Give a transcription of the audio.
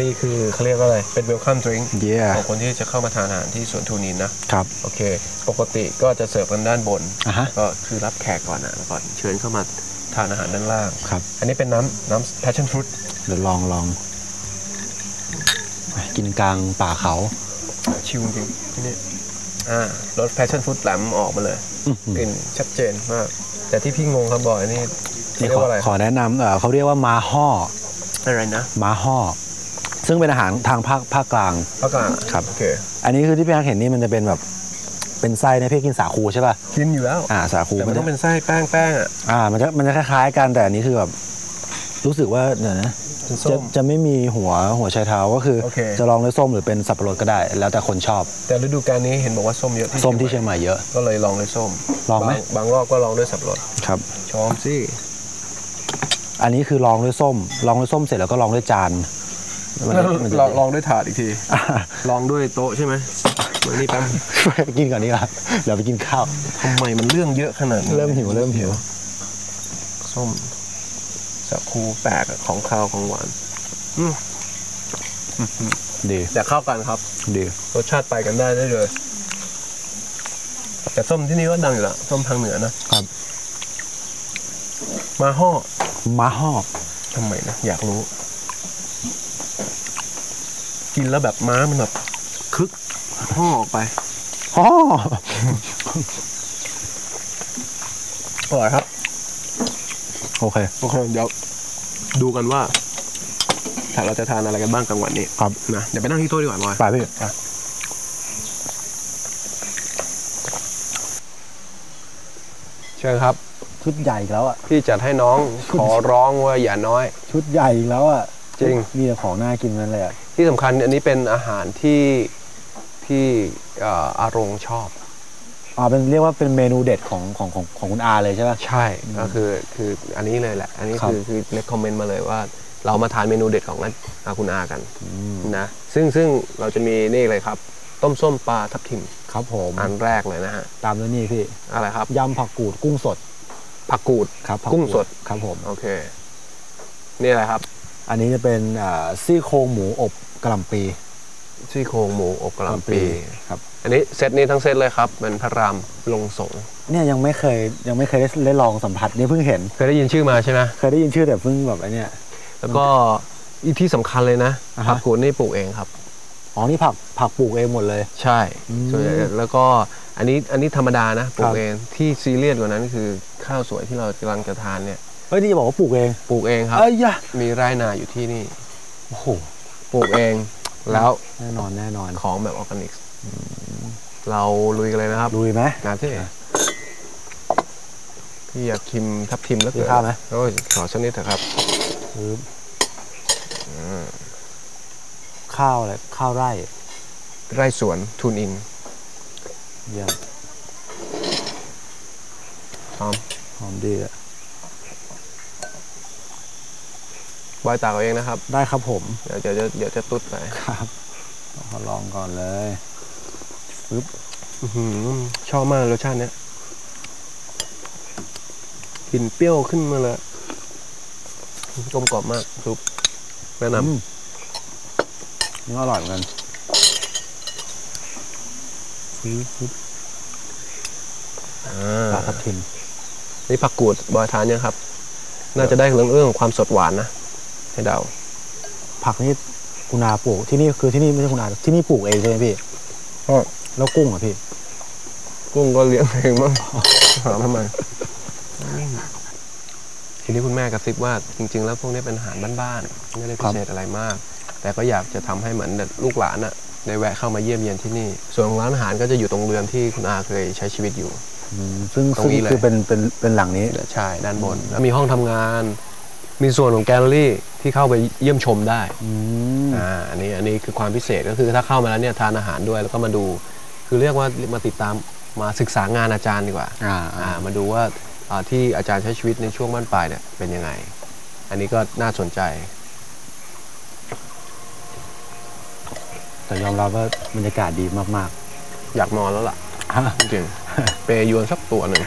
ครับนี่คือเขาเรียกว่าอะไร เป็น welcome drink เย่ของคนที่จะเข้ามาทานอาหารที่สวนทูนินนะครับโอเค ปกติก็จะเสิร์ฟกันด้านบนอะฮะก็คือรับแขกก่อนนะแล้วก่อนเชิญเข้ามาทานอาหารด้านล่างครับ อันนี้เป็นน้ำน้ำ passion fruit เดี๋ยวลองลอง กินกลางป่าเขา ชิวจริงๆที่นี่อ่ารส passion fruit แหลมออกมาเลยอื้อหือกลิ่นชัดเจนมาก แต่ที่พี่งงครับบอยนี่นี่เรียขกอว่าอะไรขอแนะนำเอ่อเขาเรียกว่ามาห่ออะไรนะ มาห่อ ซึ่งเป็นอาหารทางภาคภาคกลาง ภาคกลางครับ โอเค อันนี้คือที่พี่ฮักเห็นนี่มันจะเป็นแบบเป็นไส้ในพี่กินสาคูใช่ป่ะ กินอยู่แล้ว อ่าสาคูแต่มันจะต้องเป็นไส้แป้งแป้งๆอะ อ่า มันจะมันจะคล้ายๆกันแต่อันนี้คือแบบรู้สึกว่าเดี๋ยวนะเป็นส้จะมจะไม่มีหัวหัวไชเท้าก็คือโอเคจะลองด้วยส้มหรือเป็นสับปะรดก็ได้ แล้วแต่คนชอบ แต่ฤดูกาลนี้เห็นบอกว่าส้มเยอะที่ส้มที่เชียงใหม่เยอะ ก็เลยลองด้วยส้ม ลองไหมบาบางรอบก็ลองด้วยสับปะรด ครับชอมสิอันนี้คือลองด้วยส้ม ลองด้วยส้มเสร็จแล้วก็ลองด้วยจานมันจะมันจะ ลองลองด้วยถาดอีกทีอะลองด้วยโต๊ะใช่ไหมเหมือนนี่แป๊บกินก่อนนี่ครับเดี๋ยวไปกินข้าวทำไมมันเรื่องเยอะขนาดนี้เริ่มหิวเริ่มหิวส้มสักคูแปลกอะของข้าวของหวานดีแต่เข้ากันครับ ดีรสชาติไปกันได้ได้เลย แต่ส้มที่นี่ก็ดังอยู่และส้มทางเหนือนะครับ มาห่อมาห่อทำไมนะ อยากรู้ กินแล้วแบบม้ามันแบบคึกห่อออกไปห่ออร่อยครับ โอเคโอเคเดี๋ยวดูกันว่าถ้าเราจะทานอะไรกันบ้างกลางวันนี้ครับนะเดี๋ยวไปนั่งที่โต๊ะดีกว่าบอยไปพี่เชิญครับ ชุดใหญ่อีกแล้วอะ พี่จัดให้น้องขอร้องว่าอย่าน้อย ชุดใหญ่อีกแล้วอะ จริง มีแต่ของน่ากินนั่นเลยอะที่สำคัญอันนี้เป็นอาหารที่ที่เอ่ออารมณ์ชอบ อ๋อเป็นเรียกว่าเป็นเมนูเด็ดของของของของคุณอาเลยใช่ป่ะ ใช่ก็คือคืออันนี้เลยแหละ อันนี้ครับคือคือเลคคอมเมนต์มาเลยว่า เรามาทานเมนูเด็ดของอาคุณอากันนะซึ่งซึ่งเราจะมีนี่เลยครับ ต้มส้มปลาทับทิมครับผมอันแรกเลยนะฮะตามด้วยนี่พี่อะไรครับยำผักกูดกุ้งสดผักกูดครับผักุ้งสดครับผมโอเค นี่อะไรครับ อันนี้จะเป็นอ่าซี่โครงหมูอบกะหล่ำปี ซี่โครงหมูอบกะหล่ำปีครับอันนี้เซตนี้ทั้งเซตเลยครับเป็นพระรามลงสงฆ์เนี่ยยังไม่เคยยังไม่เคยได้ได้ลองสัมผัสนี่เพิ่งเห็น เคยได้ยินชื่อมาใช่ไหมเคยได้ยินชื่อแต่เพิ่งแบบไอ้เนี่ยแล้วก็อีกที่สำคัญเลยนะอ่าฮะผักกูดนี่ปลูกเองครับอ๋อนี่ผักผักปลูกเองหมดเลย ใช่อืมส่วนใหญ่แล้วก็อันนี้อันนี้ธรรมดานะปลูครักบเองที่ซีเรียสกว่านั้นคือข้าวสวยที่เรากำลังจะทานเนี่ย เฮ้ยนี่จะบอกว่าปลูกเอง ปลูกเองครับ เอ้ยยะมีไร่นาอยู่ที่นี่ โอ้โห ปลูกเอง แล้วแน่นอนแน่นอน ของแบบออร์แกนิก เราลุยกันเลยนะครับลุยไหมงานที่พี่อยากชิมทับทิมแล้วกินข้าวไหมโอ้ยขอสักนิดเถอะครับปึ๊บข้าวอะไรข้าวไร่ ไร่สวนทูนอินเยี่ยมพร้อมหอมดีอะ บอยตากเอาเองนะครับ ได้ครับผม เดี๋ยวเดี๋ยวจะเดี๋ยวจะตุ๊ดไปครับขอลองก่อนเลยอื้อหือชอบมากรสชาติเนี้ยกลิ่นเปรี้ยวขึ้นมาเลยกลมกล่อมมากซุปแนะนอืมนี่ก็อร่อยเหมือนกันปึ๊บปึ๊บำอ่ปลาาทับทิมนี่ผักกูดบอยทานยังครับ น่าจะได้เรื่องเรื่องของความสดหวานนะ ให้เดาผักนี่คุณอาปลูกที่นี่คือที่นี่ไม่ใช่คุณอาที่นี่ปลูกเองใช่ไหมพี่ก็แล้วกุ้งอะพี่ กุ้งก็เลี้ยงเองมั้งถามทำไมทีนี้คุณแม่กระซิบว่าจริง ๆ แล้วพวกนี้เป็นอาหารบ้านๆไม่ได้พิเศษอะไรมาก แต่ก็อยากจะทำให้เหมือนลูกหลานอะได้แวะเข้ามาเยี่ยมเยียนที่นี่ ส่วนของร้านอาหารก็จะอยู่ตรงเรือนที่คุณอาเคยใช้ชีวิตอยู่อืมซึ่งตรงซึ่งนี้เลยคือเป็นเป็นเป็นหลังนี้ใช่ด้านบน แล้วมีห้องทำงาน มีส่วนของแกลเลอรี่ที่เข้าไปเยี่ยมชมได้อืมอ่าอันนี้อันนี้คือความพิเศษก็คือถ้าเข้ามาแล้วเนี่ยทานอาหารด้วยแล้วก็มาดู คือเรียกว่ามาติดตามมาศึกษางานอาจารย์ดีกว่าอ่าอ่าอ่ามาดูว่าอ่าที่อาจารย์ใช้ชีวิตในช่วงบ้านปลายเนี่ยเป็นยังไง อันนี้ก็น่าสนใจ แต่ยอมรับว่าบรรยากาศดีมากอยากนอนแล้วล่ะๆจริงๆเปยวนสักตัวหนึ่ง